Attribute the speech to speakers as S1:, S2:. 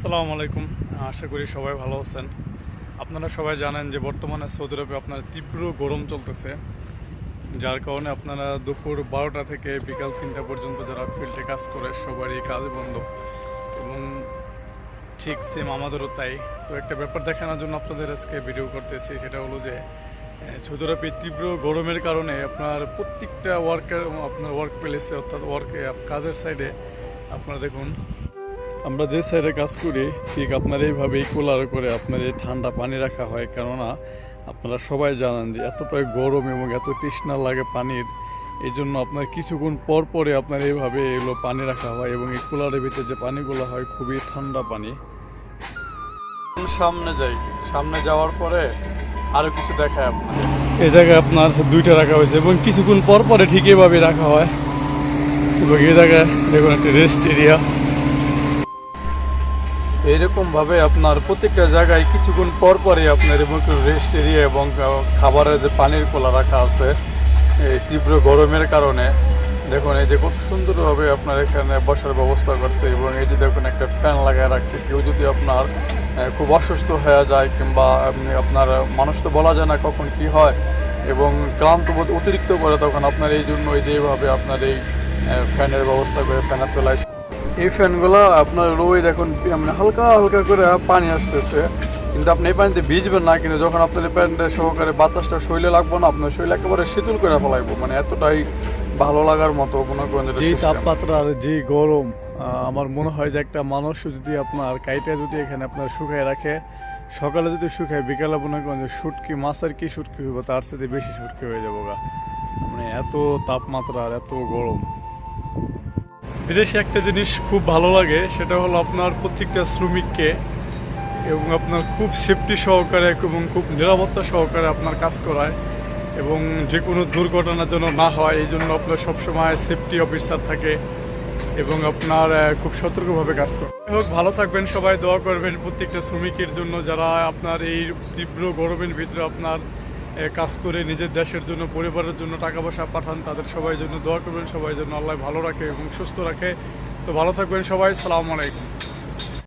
S1: আসসালামু আলাইকুম। আশা করি সবাই ভালো আছেন। আপনারা সবাই জানেন যে বর্তমানে সৌদি আরবে আপনার তীব্র গরম চলতেছে। যার কারণে আপনারা দুপুর বারোটা থেকে বিকাল তিনটা পর্যন্ত যারা ফিল্ডে কাজ করে, সবারই কাজ বন্ধ। এবং ঠিক সেম আমাদেরও তাই। তো একটা ব্যাপার দেখানোর জন্য আপনাদের আজকে ভিডিও করতেছি, সেটা হলো যে সৌদি আরবে তীব্র গরমের কারণে আপনার প্রত্যেকটা ওয়ার্কের আপনার ওয়ার্ক প্লেসে অর্থাৎ ওয়ার্কে কাজের সাইডে আপনারা দেখুন আমরা যে সাইডে কাজ করি, ঠিক আপনার এইভাবেই কুলার করে আপনার এই ঠান্ডা পানি রাখা হয়। কেননা, আপনারা সবাই জানেন যে এতটাই গরম এবং এত তৃষ্ণা লাগে পানির, এই জন্য আপনার কিছুক্ষণ পর পরে আপনার এইভাবে এগুলো পানি রাখা হয় এবং এই কুলারের ভিতরে যে পানিগুলো হয়, খুবই ঠান্ডা পানি। সামনে যাই, সামনে যাওয়ার পরে আরও কিছু দেখায় আপনার। এই জায়গায় আপনার দুইটা রাখা হয়েছে এবং কিছুক্ষণ পর পরে ঠিক এইভাবে রাখা হয়। এবং এই জায়গায় দেখুন একটা রেস্ট এরিয়া এইরকম ভাবে আপনার প্রত্যেকটা জায়গায় কিছুক্ষণ পর পরে আপনার এবং রেস্ট এরিয়া এবং খাবারের যে পানির কোলা রাখা আছে, এই তীব্র গরমের কারণে, দেখুন এই যে কত সুন্দরভাবে আপনার এখানে বসার ব্যবস্থা করছে এবং এই যে দেখুন একটা ফ্যান লাগায় রাখছে। কেউ যদি আপনার খুব অসুস্থ হয়ে যায় কিংবা আপনি আপনার, মানুষ তো বলা যায় না কখন কি হয় এবং ক্লান্ত অতিরিক্ত করে, তখন আপনার এই জন্য এই যেভাবে আপনার এই ফ্যানের ব্যবস্থা করে ফ্যানের তোলায় এই ফ্যানগুলো আপনার রোই দেখুন মানে হালকা হালকা করে পানি আসতেছে। কিন্তু আপনি এই পানিতে ভিজবেন না কিন্তু যখন আপনার এই প্যান্টটা সহকারে বাতাসটা শরীরে লাগবে না আপনার শরীর একেবারে শীতল করে ফেলাইবো। মানে এতটাই ভালো লাগার মতো মনে করেন যে তাপমাত্রা আর যে গরম আমার মনে হয় যে একটা মানুষ যদি আপনার কাইটা যদি এখানে আপনার শুকায় রাখে সকালে যদি শুকায় বিকালে মনে করেন যে শুটকি মাছের কি শুটকি হইব তার সাথে বেশি শুটকি হয়ে যাব গা মানে এত তাপমাত্রা আর এত গরম। বিদেশে একটা জিনিস খুব ভালো লাগে, সেটা হলো আপনার প্রত্যেকটা শ্রমিককে এবং আপনার খুব সেফটি সহকারে এবং খুব নিরাপত্তা সহকারে আপনার কাজ করায় এবং যে কোনো দুর্ঘটনা যেন না হয়, এই জন্য আপনার সবসময় সেফটি অফিসার থাকে এবং আপনার খুব সতর্কভাবে কাজ করে যাই হোক, ভালো থাকবেন, সবাই দোয়া করবেন প্রত্যেকটা শ্রমিকের জন্য যারা আপনার এই তীব্র গরমের ভিতরে আপনার কাজ করে নিজের দেশের জন্য, পরিবারের জন্য টাকা পয়সা পাঠান, তাদের সবাই জন্য দোয়া করবেন, সবাই জন্য আল্লাহ ভালো রাখে এবং সুস্থ রাখে। তো ভালো থাকবেন সবাই, সালাম আলাইকুম।